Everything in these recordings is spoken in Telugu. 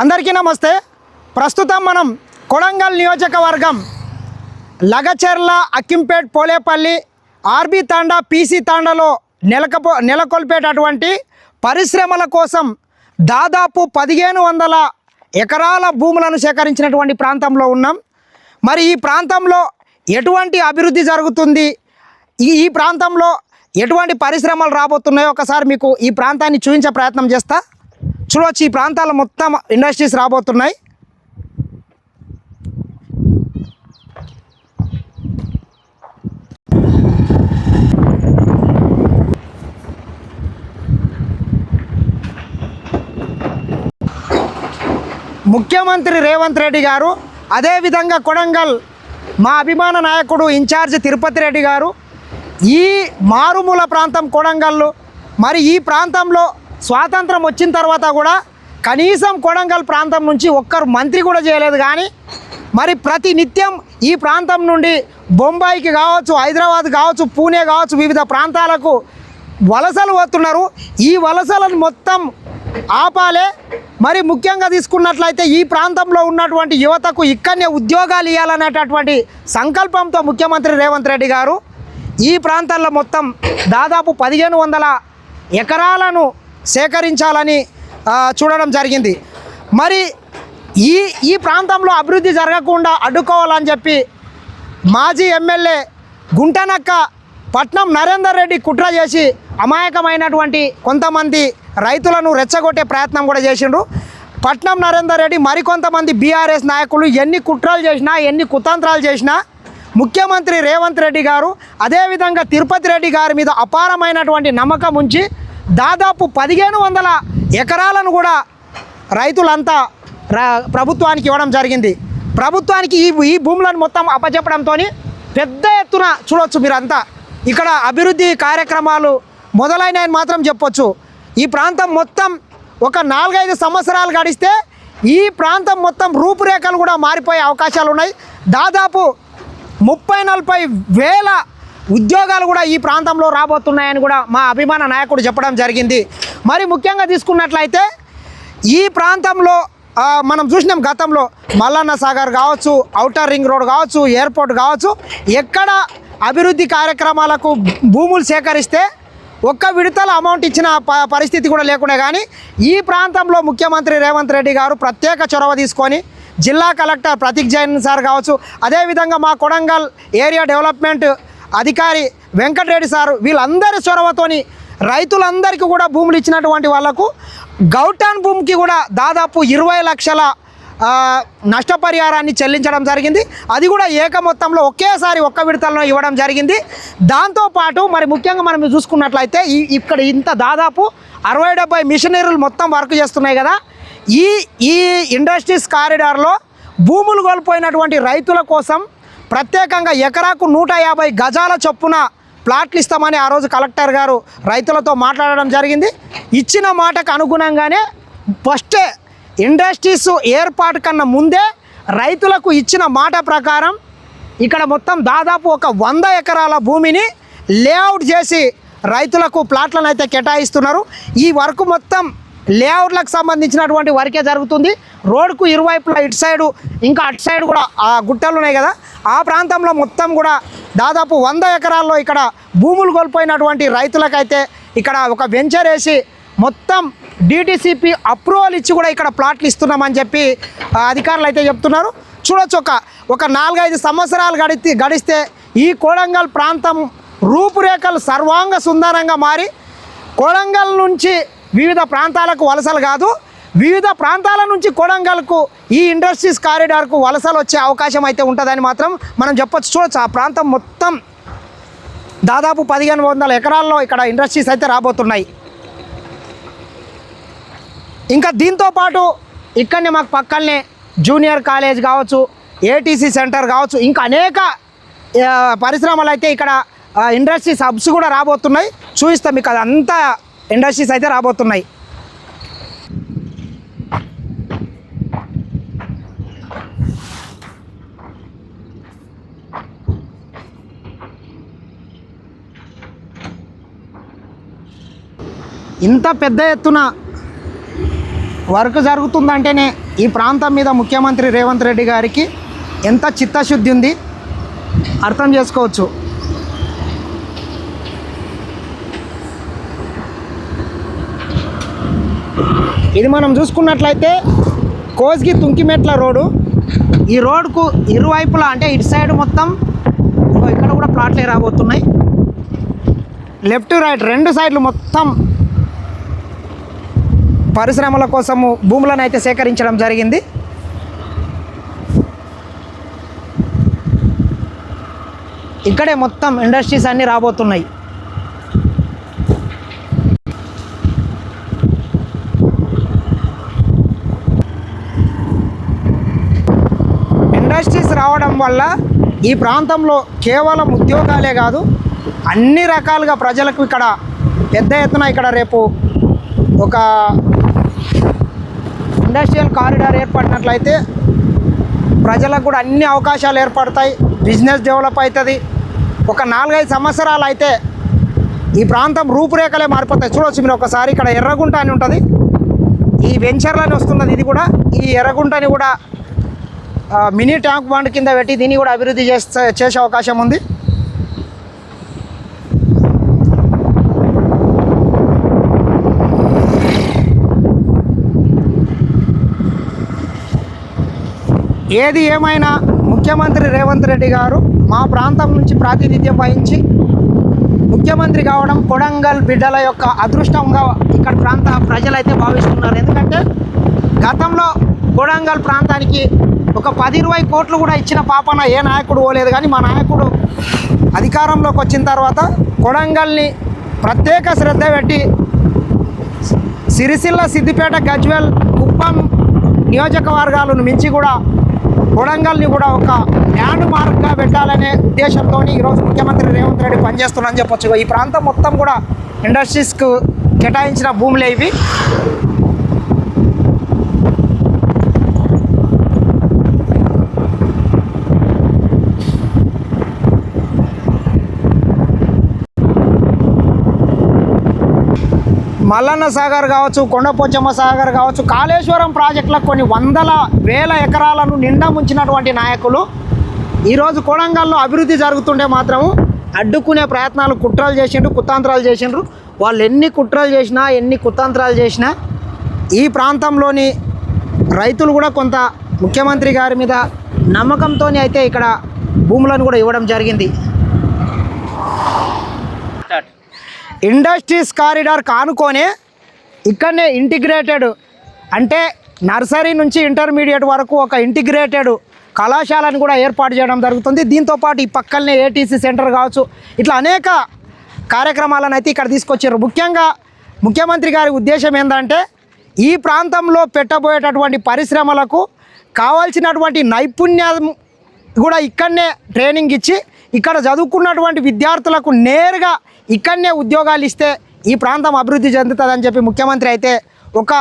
అందరికీ నమస్తే. ప్రస్తుతం మనం కొడంగల్ నియోజకవర్గం Lagacherla Akkimpet Polepalli R B Thanda P C తాండాలో నెలకపో నెలకొల్పేటటువంటి పరిశ్రమల కోసం దాదాపు పదిహేను వందల ఎకరాల భూములను సేకరించినటువంటి ప్రాంతంలో ఉన్నాం. మరి ఈ ప్రాంతంలో ఎటువంటి అభివృద్ధి జరుగుతుంది? ఈ ఈ ప్రాంతంలో ఎటువంటి పరిశ్రమలు రాబోతున్నాయో ఒకసారి మీకు ఈ ప్రాంతాన్ని చూపించే ప్రయత్నం చేస్తా. చూడవచ్చు ఈ ప్రాంతాల మొత్తం ఇండస్ట్రీస్ రాబోతున్నాయి. ముఖ్యమంత్రి రేవంత్ రెడ్డి గారు అదేవిధంగా కొడంగల్ మా అభిమాన నాయకుడు ఇన్ఛార్జ్ తిరుపతి రెడ్డి గారు ఈ మారుమూల ప్రాంతం కొడంగల్లు మరి ఈ ప్రాంతంలో స్వాతంత్రం వచ్చిన తర్వాత కూడా కనీసం కొడంగల్ ప్రాంతం నుంచి ఒక్కరు మంత్రి కూడా చేయలేదు కానీ మరి ప్రతి నిత్యం ఈ ప్రాంతం నుండి బొంబాయికి కావచ్చు హైదరాబాద్ కావచ్చు పూణే కావచ్చు వివిధ ప్రాంతాలకు వలసలు పోతున్నారు ఈ వలసలను మొత్తం ఆపాలే. మరి ముఖ్యంగా తీసుకున్నట్లయితే ఈ ప్రాంతంలో ఉన్నటువంటి యువతకు ఇక్కడనే ఉద్యోగాలు ఇవ్వాలనేటటువంటి సంకల్పంతో ముఖ్యమంత్రి రేవంత్ రెడ్డి గారు ఈ ప్రాంతాల్లో మొత్తం దాదాపు పదిహేను వందల ఎకరాలను సేకరించాలని చూడడం జరిగింది. మరి ఈ ఈ ప్రాంతంలో అభివృద్ధి జరగకుండా అడ్డుకోవాలని చెప్పి మాజీ ఎమ్మెల్యే గుంటనక్క పట్నం నరేందర్ రెడ్డి కుట్ర చేసి అమాయకమైనటువంటి కొంతమంది రైతులను రెచ్చగొట్టే ప్రయత్నం కూడా చేసిండ్రు. పట్నం నరేందర్ రెడ్డి మరికొంతమంది బీఆర్ఎస్ నాయకులు ఎన్ని కుట్రలు చేసినా ఎన్ని కుతంత్రాలు చేసినా ముఖ్యమంత్రి రేవంత్ రెడ్డి గారు అదేవిధంగా తిరుపతి రెడ్డి గారి మీద అపారమైనటువంటి నమ్మకం ఉంచి దాదాపు పదిహేను వందల ఎకరాలను కూడా రైతులంతా ప్రభుత్వానికి ఇవ్వడం జరిగింది. ప్రభుత్వానికి ఈ ఈ భూములను మొత్తం అప్పచెప్పడంతో పెద్ద ఎత్తున చూడొచ్చు మీరంతా. ఇక్కడ అభివృద్ధి కార్యక్రమాలు మొదలైనవి మాత్రం చెప్పొచ్చు. ఈ ప్రాంతం మొత్తం ఒక నాలుగైదు సంవత్సరాలు గడిస్తే ఈ ప్రాంతం మొత్తం రూపురేఖలు కూడా మారిపోయే అవకాశాలు ఉన్నాయి దాదాపు ముప్పై నలభై వేల ఉద్యోగాలు కూడా ఈ ప్రాంతంలో రాబోతున్నాయని కూడా మా అభిమాన నాయకుడు చెప్పడం జరిగింది. మరి ముఖ్యంగా తీసుకున్నట్లయితే ఈ ప్రాంతంలో మనం చూసినాం గతంలో మల్లన్న సాగర్ కావచ్చు అవుటర్ రింగ్ రోడ్ కావచ్చు ఎయిర్పోర్ట్ కావచ్చు ఎక్కడ అభివృద్ధి కార్యక్రమాలకు భూములు సేకరిస్తే ఒక్క విడతల అమౌంట్ ఇచ్చిన ప- పరిస్థితి కూడా లేకుండా కానీ ఈ ప్రాంతంలో ముఖ్యమంత్రి రేవంత్ రెడ్డి గారు ప్రత్యేక చొరవ తీసుకొని జిల్లా కలెక్టర్ ప్రతీక్ జైన్ సార్ కావచ్చు అదేవిధంగా మా కొడంగల్ ఏరియా డెవలప్మెంట్ అధికారి వెంకటరెడ్డి సారు వీళ్ళందరి చొరవతోని రైతులందరికీ కూడా భూములు ఇచ్చినటువంటి వాళ్ళకు గౌటాన్ భూమికి కూడా దాదాపు ఇరవై లక్షల నష్టపరిహారాన్ని చెల్లించడం జరిగింది. అది కూడా ఏక మొత్తంలో ఒకేసారి ఒక్క విడతలను ఇవ్వడం జరిగింది. దాంతోపాటు మరి ముఖ్యంగా మనం చూసుకున్నట్లయితే ఈ ఇక్కడ ఇంత దాదాపు అరవై డెబ్బై మిషనరీలు మొత్తం వర్క్ చేస్తున్నాయి కదా. ఈ ఈ ఇండస్ట్రీస్ కారిడార్లో భూములు కోల్పోయినటువంటి రైతుల కోసం ప్రత్యేకంగా ఎకరాకు నూట యాభై గజాల చొప్పున ప్లాట్లు ఇస్తామని ఆ రోజు కలెక్టర్ గారు రైతులతో మాట్లాడడం జరిగింది. ఇచ్చిన మాటకు అనుగుణంగానే ఫస్టే ఇండస్ట్రీస్ ఏర్పాటు కన్నా ముందే రైతులకు ఇచ్చిన మాట ప్రకారం ఇక్కడ మొత్తం దాదాపు ఒక వంద ఎకరాల భూమిని లేఅవుట్ చేసి రైతులకు ప్లాట్లను అయితే కేటాయిస్తున్నారు. ఈ వర్క్ మొత్తం లేఅవుట్లకు సంబంధించినటువంటి వరకే జరుగుతుంది. రోడ్కు ఇరువైపులా ఇటు సైడు ఇంకా అటు సైడ్ కూడా ఆ గుట్టలు ఉన్నాయి కదా. ఆ ప్రాంతంలో మొత్తం కూడా దాదాపు వంద ఎకరాల్లో ఇక్కడ భూములు కోల్పోయినటువంటి రైతులకైతే ఇక్కడ ఒక వెంచర్ వేసి మొత్తం డీటీసీపీ అప్రూవల్ ఇచ్చి కూడా ఇక్కడ ప్లాట్లు ఇస్తున్నామని చెప్పి అధికారులు అయితే చెప్తున్నారు. చూడొచ్చు ఒక ఒక నాలుగైదు సంవత్సరాలు గడితే గడిస్తే ఈ కోడంగల్ ప్రాంతం రూపురేఖలు సర్వాంగ సుందరంగా మారి కోడంగల్ నుంచి వివిధ ప్రాంతాలకు వలసలు కాదు వివిధ ప్రాంతాల నుంచి కొడంగల్కు ఈ ఇండస్ట్రీస్ కారిడార్కు వలసలు వచ్చే అవకాశం అయితే ఉంటుందని మాత్రం మనం చెప్పొచ్చు. చూడొచ్చు ఆ ప్రాంతం మొత్తం దాదాపు పదిహేను వందల ఎకరాల్లో ఇక్కడ ఇండస్ట్రీస్ అయితే రాబోతున్నాయి. ఇంకా దీంతో పాటు ఇక్కడనే మాకు పక్కనే జూనియర్ కాలేజ్ కావచ్చు ఏటీసీ సెంటర్ కావచ్చు ఇంకా అనేక పరిశ్రమలు అయితే ఇక్కడ ఇండస్ట్రీస్ హబ్స్ కూడా రాబోతున్నాయి. చూపిస్తాం మీకు అదంతా ఇండస్ట్రీస్ అయితే రాబోతున్నాయి. ఇంత పెద్ద ఎత్తున వర్క్ జరుగుతుందంటేనే ఈ ప్రాంతం మీద ముఖ్యమంత్రి రేవంత్ రెడ్డి గారికి ఎంత చిత్తశుద్ధి ఉంది అర్థం చేసుకోవచ్చు. ఇది మనం చూసుకున్నట్లయితే కోస్గి తుంకిమెట్ల రోడ్డు. ఈ రోడ్కు ఇరువైపులా అంటే ఇటు సైడ్ మొత్తం ఇక్కడ కూడా ప్లాట్లే రాబోతున్నాయి. లెఫ్ట్ రైట్ రెండు సైడ్లు మొత్తం పరిశ్రమల కోసము భూములను అయితే సేకరించడం జరిగింది. ఇక్కడే మొత్తం ఇండస్ట్రీస్ అన్నీ రాబోతున్నాయి ఇండస్ట్రీస్ రావడం వల్ల ఈ ప్రాంతంలో కేవలం ఉద్యోగాలే కాదు అన్ని రకాలుగా ప్రజలకు ఇక్కడ పెద్ద ఎత్తున ఇక్కడ రేపు ఒక ఇండస్ట్రియల్ కారిడార్ ఏర్పడినట్లయితే ప్రజలకు కూడా అన్ని అవకాశాలు ఏర్పడతాయి బిజినెస్ డెవలప్ అవుతుంది. ఒక నాలుగైదు సంవత్సరాలు అయితే ఈ ప్రాంతం రూపురేఖలే మారిపోతాయి. చూడవచ్చు మీరు ఒకసారి ఇక్కడ ఎర్రగుంట అని ఉంటుంది. ఈ వెంచర్లని వస్తున్నది ఇది కూడా ఈ ఎర్రగుంటని కూడా మినీ ట్యాంక్ బాండ్ కింద పెట్టి దీన్ని కూడా అభివృద్ధి చేస్తే చేసే అవకాశం ఉంది. ఏది ఏమైనా ముఖ్యమంత్రి రేవంత్ రెడ్డి గారు మా ప్రాంతం నుంచి ప్రాతినిధ్యం వహించి ముఖ్యమంత్రి కావడం కొడంగల్ బిడ్డల యొక్క అదృష్టంగా ఇక్కడ ప్రాంత ప్రజలైతే భావిస్తున్నారు. ఎందుకంటే గతంలో కొడంగల్ ప్రాంతానికి ఒక పది ఇరవై కోట్లు కూడా ఇచ్చిన పాపన ఏ నాయకుడు పోలేదు కానీ మా నాయకుడు అధికారంలోకి వచ్చిన తర్వాత కొడంగల్ని ప్రత్యేక శ్రద్ధ పెట్టి సిరిసిల్ల సిద్దిపేట గజ్వెల్ కుప్పం నియోజకవర్గాలను మించి కూడా కొడంగల్ని కూడా ఒక ల్యాండ్ మార్క్గా పెట్టాలనే ఉద్దేశంతో ఈరోజు ముఖ్యమంత్రి రేవంత్ రెడ్డి పనిచేస్తున్నారని చెప్పొచ్చు. ఈ ప్రాంతం మొత్తం కూడా ఇండస్ట్రీస్కు కేటాయించిన భూములే ఇవి. మల్లన్న సాగర్ కావచ్చు కొండపోచమ్మ సాగర్ కావచ్చు కాళేశ్వరం ప్రాజెక్టులకు కొన్ని వందల వేల ఎకరాలను నిండా ముంచినటువంటి నాయకులు. ఈరోజు కొడంగల్లో అభివృద్ధి జరుగుతుంటే మాత్రము అడ్డుకునే ప్రయత్నాలు కుట్రలు చేసిండ్రు కుతంత్రాలు చేసిండ్రు. వాళ్ళు ఎన్ని కుట్రలు చేసినా ఎన్ని కుతంత్రాలు చేసినా ఈ ప్రాంతంలోని రైతులు కూడా కొంత ముఖ్యమంత్రి గారి మీద నమ్మకంతో అయితే ఇక్కడ భూములను కూడా ఇవ్వడం జరిగింది. ఇండస్ట్రీస్ కారిడార్ కానుకొనే ఇక్కడనే ఇంటిగ్రేటెడ్ అంటే నర్సరీ నుంచి ఇంటర్మీడియట్ వరకు ఒక ఇంటిగ్రేటెడ్ కళాశాలను కూడా ఏర్పాటు చేయడం జరుగుతుంది. దీంతోపాటు ఈ పక్కనే ఏటీసీ సెంటర్ కావచ్చు. ఇట్లా అనేక కార్యక్రమాలను అయితే ఇక్కడ తీసుకొచ్చారు. ముఖ్యంగా ముఖ్యమంత్రి గారి ఉద్దేశం ఏంటంటే ఈ ప్రాంతంలో పెట్టబోయేటటువంటి పరిశ్రమలకు కావాల్సినటువంటి నైపుణ్యం కూడా ఇక్కడనే ట్రైనింగ్ ఇచ్చి ఇక్కడ చదువుకున్నటువంటి విద్యార్థులకు నేరుగా ఇక్కడనే ఉద్యోగాలు ఇస్తే ఈ ప్రాంతం అభివృద్ధి చెందుతుందని చెప్పి ముఖ్యమంత్రి అయితే ఒక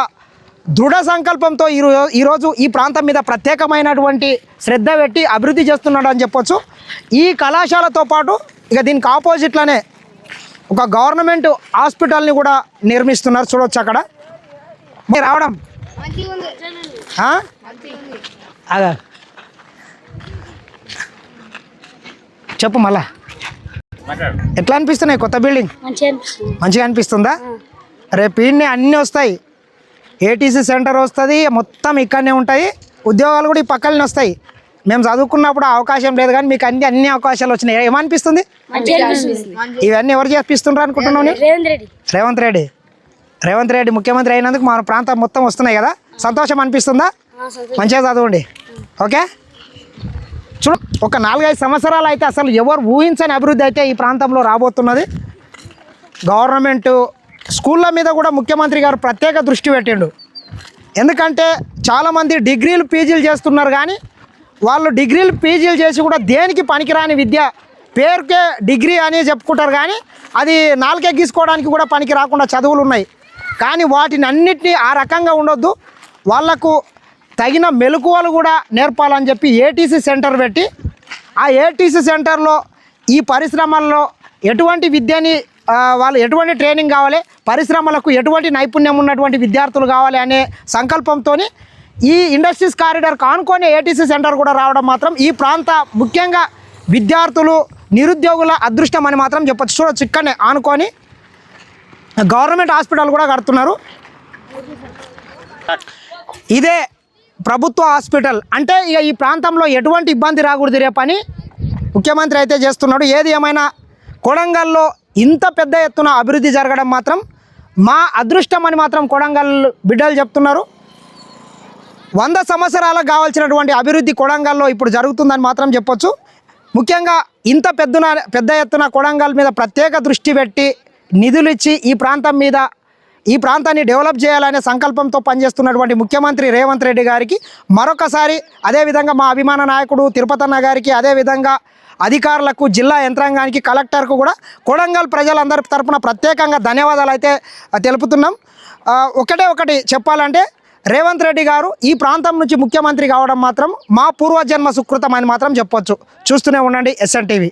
దృఢ సంకల్పంతో ఈరో ఈరోజు ఈ ప్రాంతం మీద ప్రత్యేకమైనటువంటి శ్రద్ధ పెట్టి అభివృద్ధి చేస్తున్నాడు అని చెప్పొచ్చు. ఈ కళాశాలతో పాటు ఇక దీనికి ఆపోజిట్లోనే ఒక గవర్నమెంట్ హాస్పిటల్ని కూడా నిర్మిస్తున్నారు. చూడొచ్చు అక్కడ. మీరు రావడం. అదే. చెప్పు మళ్ళా. ఎట్లా అనిపిస్తున్నాయి కొత్త బిల్డింగ్ మంచిగా అనిపిస్తుంది. రేపు ఈయన్నే అన్నీ వస్తాయి. ఏటీసీ సెంటర్ వస్తుంది మొత్తం ఇక్కడనే ఉంటాయి. ఉద్యోగాలు కూడా ఈ పక్కనే వస్తాయి. మేము చదువుకున్నప్పుడు అవకాశం లేదు కానీ మీకు అన్ని అన్ని అవకాశాలు వచ్చినాయి. ఏమనిపిస్తుంది? మంచిగా అనిపిస్తుంది. ఇవన్నీ ఎవరు చేపిస్తుండ్రు అనుకుంటున్నావు నేను? రేవంత్ రెడ్డి. రేవంత్ రెడ్డి. రేవంత్ రెడ్డి ముఖ్యమంత్రి అయినందుకు మన ప్రాంతం మొత్తం వస్తున్నాయి కదా? సంతోషం అనిపిస్తుందా? మంచిగా చదవండి. ఓకే? చూడు ఒక నాలుగైదు సంవత్సరాలు అయితే అసలు ఎవరు ఊహించని అభివృద్ధి అయితే ఈ ప్రాంతంలో రాబోతున్నది. గవర్నమెంట్ స్కూళ్ళ మీద కూడా ముఖ్యమంత్రి గారు ప్రత్యేక దృష్టి పెట్టిండు. ఎందుకంటే చాలామంది డిగ్రీలు పీజీలు చేస్తున్నారు కానీ వాళ్ళు డిగ్రీలు పీజీలు చేసి కూడా దేనికి పనికిరాని విద్య? పేరుకే డిగ్రీ అని చెప్పుకుంటారు కానీ అది నాలుకే గీసుకోవడానికి కూడా పనికి రాకుండా చదువులు ఉన్నాయి. కానీ వాటిని అన్నిటినీ ఆ రకంగా ఉండొద్దు. వాళ్ళకు తగిన మెలకువలు కూడా నేర్పాలని చెప్పి ఏటీసీ సెంటర్ పెట్టి ఆ ఏటీసీ సెంటర్లో ఈ పరిశ్రమల్లో ఎటువంటి విద్యని వాళ్ళు ఎటువంటి ట్రైనింగ్ కావాలి పరిశ్రమలకు ఎటువంటి నైపుణ్యం ఉన్నటువంటి విద్యార్థులు కావాలి అనే సంకల్పంతో ఈ ఇండస్ట్రీస్ కారిడార్ కానుకొని ఏటీసీ సెంటర్ కూడా రావడం మాత్రం ఈ ప్రాంత ముఖ్యంగా విద్యార్థులు నిరుద్యోగుల అదృష్టం అని మాత్రం చెప్పచ్చు. చూడొచ్చు ఇక్కడనే ఆనుకొని గవర్నమెంట్ హాస్పిటల్ కూడా కడుతున్నారు. ఇదే ప్రభుత్వ హాస్పిటల్ అంటే ఇక ఈ ప్రాంతంలో ఎటువంటి ఇబ్బంది రాకూడదు రేపని ముఖ్యమంత్రి అయితే చేస్తున్నాడు. ఏది ఏమైనా కొడంగల్లో ఇంత పెద్ద ఎత్తున అభివృద్ధి జరగడం మాత్రం మా అదృష్టం అని మాత్రం కొడంగల్ బిడ్డలు చెప్తున్నారు. వంద సంవత్సరాలకు కావాల్సినటువంటి అభివృద్ధి కొడంగల్లో ఇప్పుడు జరుగుతుందని మాత్రం చెప్పొచ్చు. ముఖ్యంగా ఇంత పెద్దన పెద్ద ఎత్తున కొడంగల్ మీద ప్రత్యేక దృష్టి పెట్టి నిధులు ఇచ్చి ఈ ప్రాంతం మీద ఈ ప్రాంతాన్ని డెవలప్ చేయాలనే సంకల్పంతో పనిచేస్తున్నటువంటి ముఖ్యమంత్రి రేవంత్ రెడ్డి గారికి మరొకసారి అదేవిధంగా మా అభిమాన నాయకుడు తిరుపతన్న గారికి అదేవిధంగా అధికారులకు జిల్లా యంత్రాంగానికి కలెక్టర్కు కూడా కొడంగల్ ప్రజలందరి తరపున ప్రత్యేకంగా ధన్యవాదాలు అయితే తెలుపుతున్నాం. ఒకటే ఒకటి చెప్పాలంటే రేవంత్ రెడ్డి గారు ఈ ప్రాంతం నుంచి ముఖ్యమంత్రి కావడం మాత్రం మా పూర్వజన్మ సుకృతం అని మాత్రం చెప్పొచ్చు. చూస్తూనే ఉండండి ఎస్ఎన్ టీవీ.